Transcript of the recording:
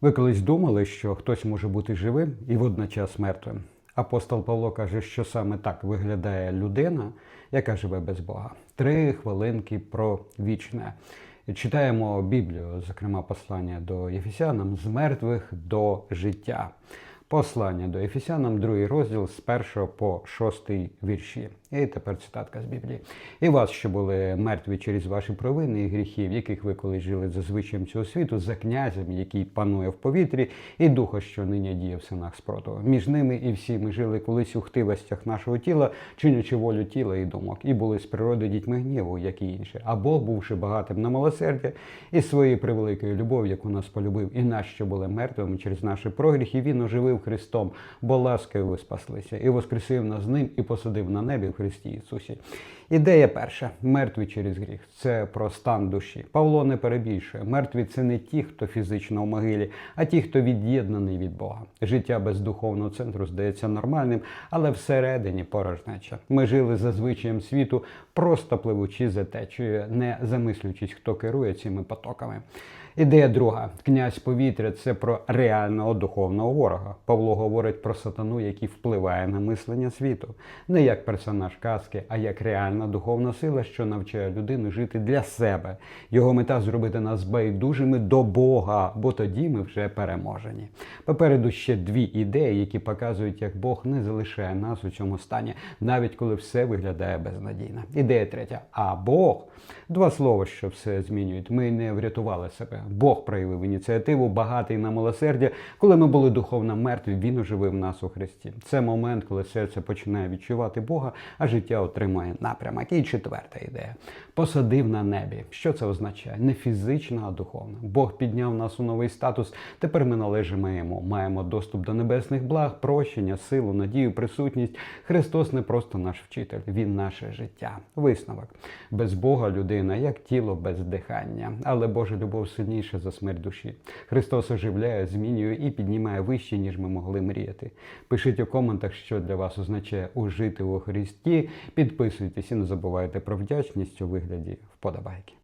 Ви колись думали, що хтось може бути живим і водночас мертвим? Апостол Павло каже, що саме так виглядає людина, яка живе без Бога. Три хвилинки про вічне. Читаємо Біблію, зокрема послання до Єфесянам з мертвих до життя. Послання до Ефесянам, другий розділ з 1 по 6 вірші. І тепер цитатка з Біблії. І вас, що були мертві через ваші провини і гріхи, в яких ви колись жили за звичаєм цього світу, за князем, який панує в повітрі, і духа, що нині діє в синах спротиву. Між ними і всі ми жили колись у хтивостях нашого тіла, чинячи волю тіла і думок, і були з природи дітьми гніву, як і інші. А Бог, бувши багатим на милосердя, і своєю превеликою любов'ю, яку нас полюбив, і нас, що були мертвими через наші прогріхи, він оживив Христом, бо ласкою ви спаслися, і воскресив нас з ним, і посадив на небі Христі Ісусі. Ідея перша мертві через гріх. Це про стан душі. Павло не перебільшує. Мертві це не ті, хто фізично в могилі, а ті, хто від'єднаний від Бога. Життя без духовного центру здається нормальним, але всередині порожнеча. Ми жили за звичаєм світу, просто пливучи за течією, не замислюючись, хто керує цими потоками. Ідея друга: князь повітря це про реального духовного ворога. Павло говорить про сатану, який впливає на мислення світу, не як персонаж казки, а як реальна духовна сила, що навчає людину жити для себе. Його мета зробити нас байдужими до Бога, бо тоді ми вже переможені. Попереду ще дві ідеї, які показують, як Бог не залишає нас у цьому стані, навіть коли все виглядає безнадійно. Ідея третя. А Бог два слова, що все змінюють. Ми не врятували себе. Бог проявив ініціативу, багатий на милосердя. Коли ми були духовно мертві, він оживив нас у Христі. Це момент, коли серце починає відчувати Бога, а життя отримує напрямок. І четверта ідея: посадив на небі. Що це означає? Не фізично, а духовно. Бог підняв нас у новий статус. Тепер ми належимо йому. Маємо доступ до небесних благ, прощення, силу, надію, присутність. Христос не просто наш вчитель, він наше життя. Висновок без Бога людина, як тіло без дихання, але Божа любов сильніша за смерть душі. Христос оживляє, змінює і піднімає вище, ніж ми могли мріяти. Пишіть у коментах, що для вас означає ужити у Христі. Підписуйтесь і не забувайте про вдячність у вигляді вподобайки.